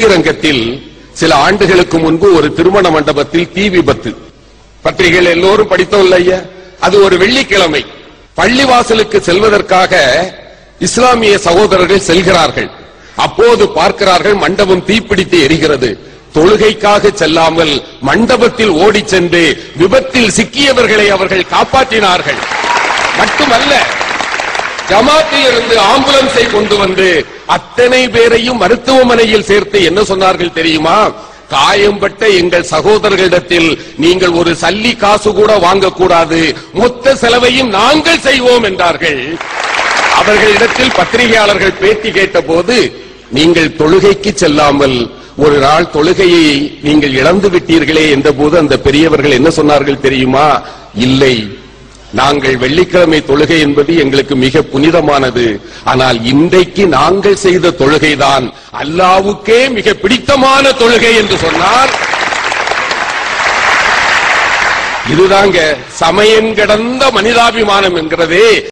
ஸ்ரீரங்கத்தில் சில ஆண்டுகளுக்கு முன்பு ஒரு திருமண மண்டபத்தில் தீ விபத்து. பத்திரிகைகள் எல்லோரும் படித்தோம் இல்லையா? அது ஒரு வெள்ளிக்கிழமை. பள்ளிவாசலுக்கு செல்வதற்காக இஸ்லாமிய சகோதரர்கள் செல்கிறார்கள். அப்போது பார்க்கிறார்கள் மண்டபம் தீப்பிடித்து எரிகிறது. தொழுகைக்காக செல்லாமல் மண்டபத்தில் ஓடி சென்று விபத்தில் சிக்கியவர்களை அவர்கள் காப்பாற்றினார்கள். மட்டுமல்ல ஜமாத்தில் இருந்து ஆம்புலன்ஸை கொண்டு வந்து அத்தனை பேரையும் மருத்துவமனையில் சேர்த்து என்ன சொன்னார்கள் தெரியுமா? காயம்பட்ட எங்கள் சகோதரர்களிடத்தில் நீங்கள் ஒரு சல்லி காசு கூட வாங்கக்கூடாது. மொத்த செலவையும் நாங்கள் செய்வோம் என்றார்கள். அவர்களிடத்தில் பத்திரிகையாளர்கள் பேட்டி கேட்டபோது நீங்கள் தொழுகைக்கு செல்லாமல் ஒரு நாள் தொழுகையை நீங்கள் இழந்து விட்டீர்களே என்றபோது அந்த பெரியவர்கள் என்ன சொன்னார்கள் தெரியுமா? இல்லை நாங்கள் வெள்ளிக்கிழமை தொழுகை என்பது எங்களுக்கு மிக புனிதமானது. ஆனால் இன்றைக்கு நாங்கள் செய்த தொழுகைதான் அல்லாவுக்கே மிக பிடித்தமான தொழுகை என்று சொன்னார் இதுதாங்க சமயம் கடந்த மனிதாபிமானம் என்கிறதே.